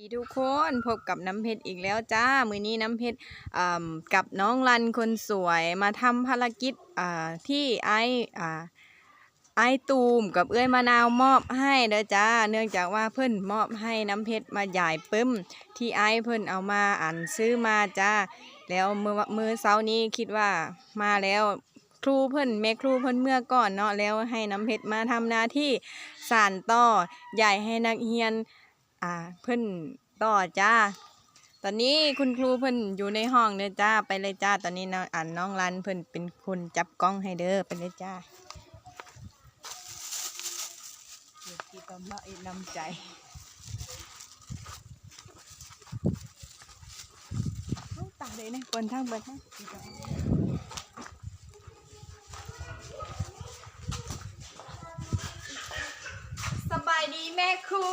ดีทุกคนพบกับน้ำเพชรอีกแล้วจ้า มือนี้น้ำเพชรกับน้องรันคนสวยมาทำภารกิจที่ไอไอตูมกับเอ้ยมะนาวมอบให้เด้อจ้า เนื่องจากว่าเพิ่นมอบให้น้ำเพชรมาใหญ่ปึ้ม ที่ไอเพิ่นเอามาอ่านซื้อมาจ้า แล้วมือมือเสาร์นี้คิดว่ามาแล้วครูเพิ่นแม่ครูเพิ่นเมื่อก่อนเนาะแล้วให้น้ำเพชรมาทำหน้าที่สานต่อใหญ่ให้นักเรียน อ่า เพิ่นต่อจ้า ตอนนี้คุณครูเพิ่นอยู่ในห้องเด้อจ้า ไปเลยจ้า ตอนนี้น้องอ่านน้องรันเพิ่นเป็นคนจับกล้องให้เด้อ ไปเลยจ้าเดี๋ยวที่ต้องมาอีกนำใจโอ้ตาเลยนะเปิดทางเปิดทาง ครู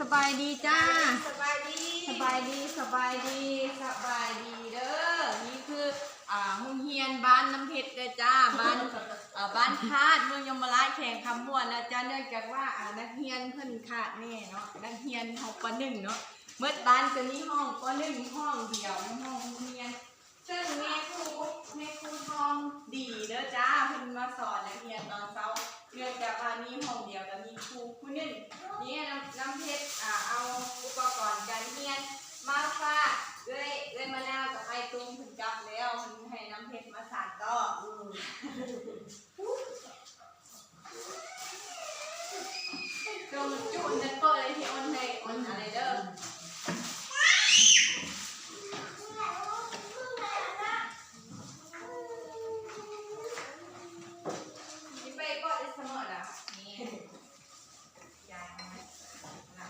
สบายดีจ้า สบายดีสบายดีสบายดีสบายดีเด้อ นี่คืออ่าโรงเรียนบ้านน้ำเพชรเด้อจ้า บ้านอ่าบ้านคาดเมืองยมราชแข่งคำม่วนนะจ้าเนื่องจากว่าอ่านักเรียนเพิ่นขาดแน่เนาะ นักเรียนห้องปหนึ่งเนาะเมื่อบ้านจะมีห้องปหนึ่งห้องเดียวในห้องโรงเรียน ซึ่งแม่ครูแม่ครูทองดีเด้อจ้าเพิ่นมาสอนนักเรียนตอนเช้าเนื่องจากว่ามีห้องเดียวแต่มีครูผู้หนึ่งนี่น้ำน้ำเพชรอ่าเอาอุปกรณ์การเรียนมาฝากเอ้ยเอ้ยมะนาวกับไอ้ตุ้มเพิ่นจับแล้วเพิ่นให้น้ำเพชรมาสานต่ออืมจงจุนนั่นก็เลยที่ออนให้ออนอะไรเด้อ นี่ไปก็ได้เสมอละนี่ยายเอาไหมเอาละ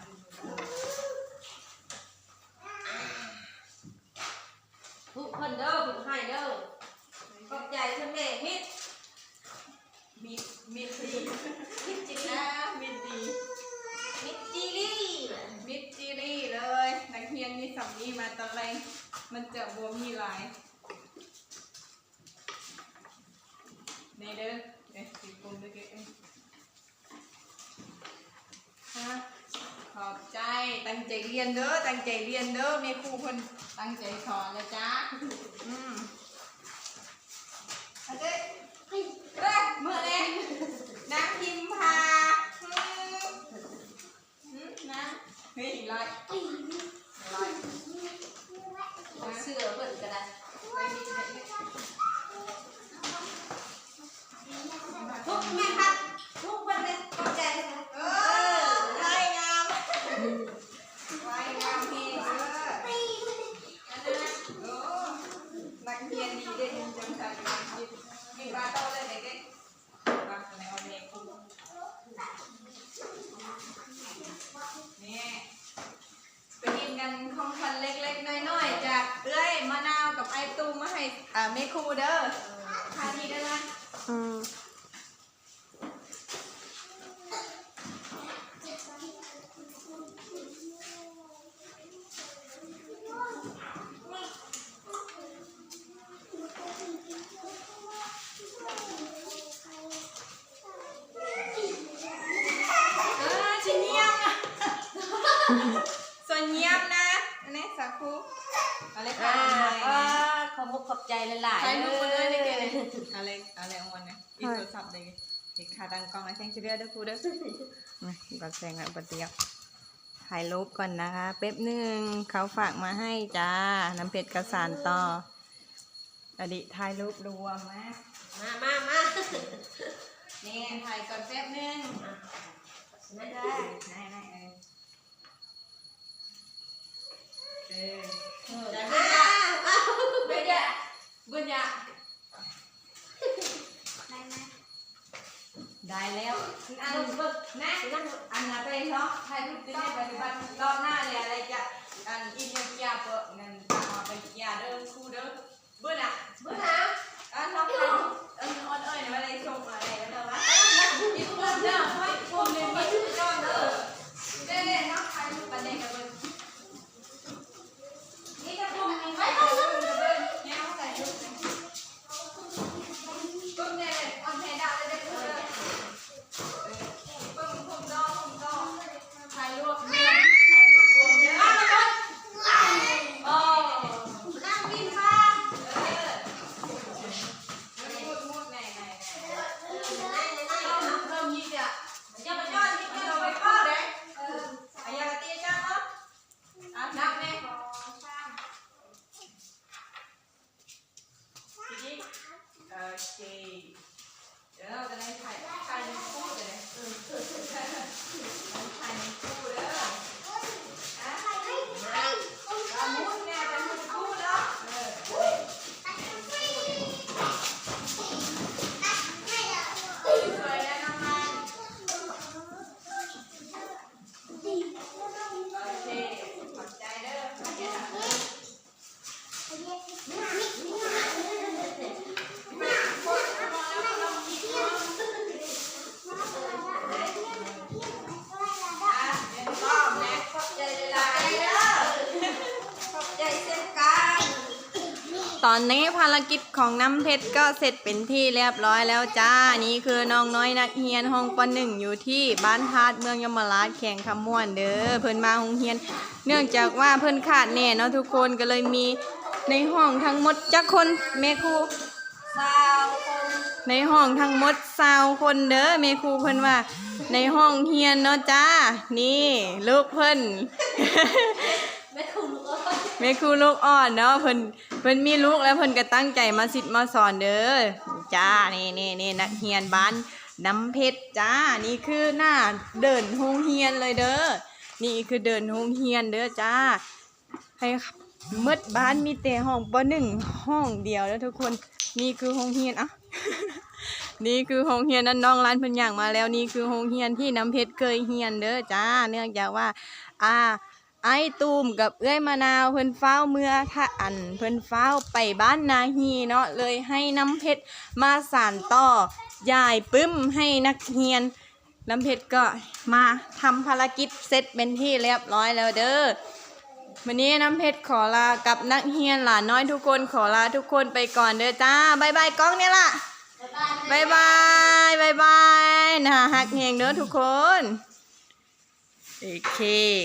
ทุกคนเด้อผู้ให้เด้อขอบใจเสมมิตร มีมีดี มิตรจิ นะ นะ มีดี มิตรจิลี่ มิดจีรี่เลยนักเรียนมีสำนีมาตอนแรกมันจะบวมมีหลายในเด้อเอ๊ะสีกลมเด้อเอ๊ะฮะขอบใจตั้งใจเรียนเด้อตั้งใจเรียนเด้อแม่ครูคนตั้งใจสอนนะจ๊ะอืมเอาเด้อเอ้ยเมื่อเองน้ำพิมพาอืมอืมน้ำเฮ้ยลอยลอยเสื้อเปิดก็ได้ไม่ เมครูเด้อทานนี้ได้ไหมอืมเออชิ้นเยี่ยมนะส่วนเยี่ยมนะอันนี้สักครู่เอาเลยค่ะ อ่าเอาเลยก็ขอบขอบใจหลายๆใช้ลูกมาเลยนี่เกเลยเอาเลยเอาเลยเอาวันนะอีกโทรศัพท์เลยเด็กขาตั้งกล้องแล้วแซงเฉลี่ยเด้อครูเด้อมาก่อนแซงแล้วปฏิยับถ่ายรูปก่อนนะคะแป๊บหนึ่งเขาฝากมาให้จ้า น้ำเพชรกระสานต่ออดีถ่ายรูปรวมนะมามามานี่ถ่ายก่อนแป๊บนึงไม่ได้ได้ได้ได้เออเออ ได้ เดี๋ยว อ้า บุญ ว ยะบุญยะได้แล้วอัน เบิ่ง นะอันน่ะไปเนาะ ถ่ายรูปติดในปัจจุบันรอบหน้าเลยอะไรจะอันอินเดียเปิดเงินตามมาไปยาเด้อคู่เด้อบุญอะเบิ่งหาอันน้องอันออนเอ้ยมาเลยส่งอะไรกันเด้อวะอีกคนเด้อไว้คนหนึงมา Спасибо. ตอนนี้ภารกิจของน้ำเพชรก็เสร็จเป็นที่เรียบร้อยแล้วจ้า นี่คือน้องน้อยนักเรียนห้องปหนึ่งอยู่ที่บ้านธาตุเมืองยมราชแข่งคำม่วนเด้อ เพิ่นมาห้องเรียน เนื่องจากว่าเพิ่นขาดแน่เนาะทุกคนก็เลยมีในห้องทั้งหมดจักคนแม่ครูสาวคนในห้องทั้งหมดสาวคนเด้อแม่ครูเพิ่นว่า ในห้องเรียนเนาะจ้า นี่ลูกเพิ่นไม่ถูกเอ้ย แม่ครูลูกอ่อนเนาะเพิ่นเพิ่นมีลูกแล้วเพิ่นก็ตั้งใจมาสิทธิ์มาสอนเด้อจ้านี่นี่นี่นักเรียนบ้านน้ำเพชรจ้านี่คือหน้าเดินโรงเรียนเลยเด้อนี่คือเดินโรงเรียนเด้อจ้าให้มืดบ้านมีแต่ห้องปหนึ่งห้องเดียวแล้วทุกคนนี่คือโรงเรียนอะนี่คือโรงเรียนนั่นน้องร้านเพิ่นอย่างมาแล้วนี่คือโรงเรียนที่น้ำเพชรเคยเรียนเด้อจ้า เนื่องจากว่า อ่า ไอ้ตูมกับเอื้อยมะนาวเพิ่นเฝ้าวเมื่อถ้าอันเพิ่นเฝ้าวไปบ้านนาฮีเนาะเลยให้น้ำเพชรมาสานต่อยายปึ้มให้นักเรียนน้ำเพชรก็มาทำภารกิจเสร็จเป็นที่เรียบร้อยแล้วเด้อวันนี้น้ำเพชรขอลากับนักเรียนหลานน้อยทุกคนขอลาทุกคนไปก่อนเด้อจ้าบายบายกล้องเนี่ยล่ะบ๊ายบายบายบายบายบายนะฮักเฮงเด้อทุกคนโอเค